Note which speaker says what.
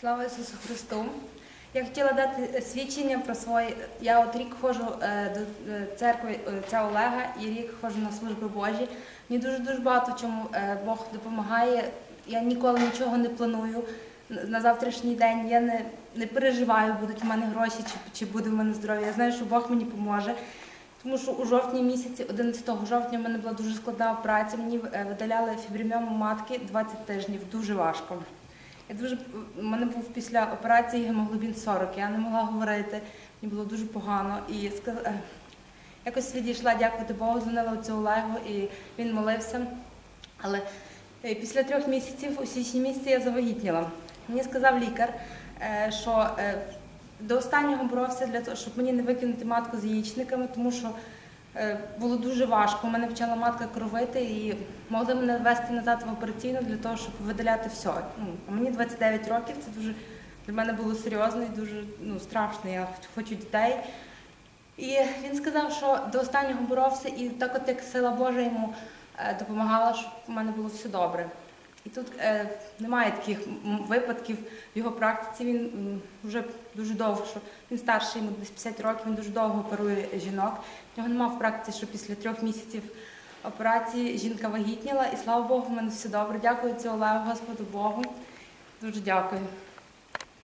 Speaker 1: Слава Ісусу Христу! Я хотіла дати свідчення про своє. Я от рік ходжу е, до е, церкви е, отця Олега і рік ходжу на служби Божі. Мені дуже дуже багато чому е, Бог допомагає. Я ніколи нічого не планую на- завтрашній день. Я не, не переживаю, будуть в мене гроші чи, чи буде в мене здоров'я. Я знаю, що Бог мені поможе. Тому що у жовтні місяці, 11 жовтня, в мене була дуже складна операція. Мені е, видаляли фіброміому матки 20 тижнів, дуже важко. Я дуже у мене був після операції гемоглобін 40, я не могла говорити, мені було дуже погано. І ска- е, якось відійшла, дякувати Богу, дзвонила цю Олегу, і він молився. Але е, після трьох місяців, у січні місяці, я завагітніла. Мені сказав лікар, е, що до останнього боровся для того, щоб мені не викинути матку з яєчниками, тому що було дуже важко. У мене почала матка кровити і могли мене вести назад в операційну для того, щоб видаляти все. Ну, мені 29 років, це дуже для мене було серйозно і дуже ну, страшно. Я хочу дітей. І він сказав, що до останнього боровся, і так от як сила Божа йому е, допомагала, щоб у мене було все добре. І тут е, немає таких випадків в його практиці. Він вже дуже довго, що він старший, йому десь 50 років, він дуже довго оперує жінок. В нього немає в практиці, що після трьох місяців операції жінка вагітніла, і слава Богу, в мене все добре. Дякую цього Олегу, Господу Богу. Дуже дякую.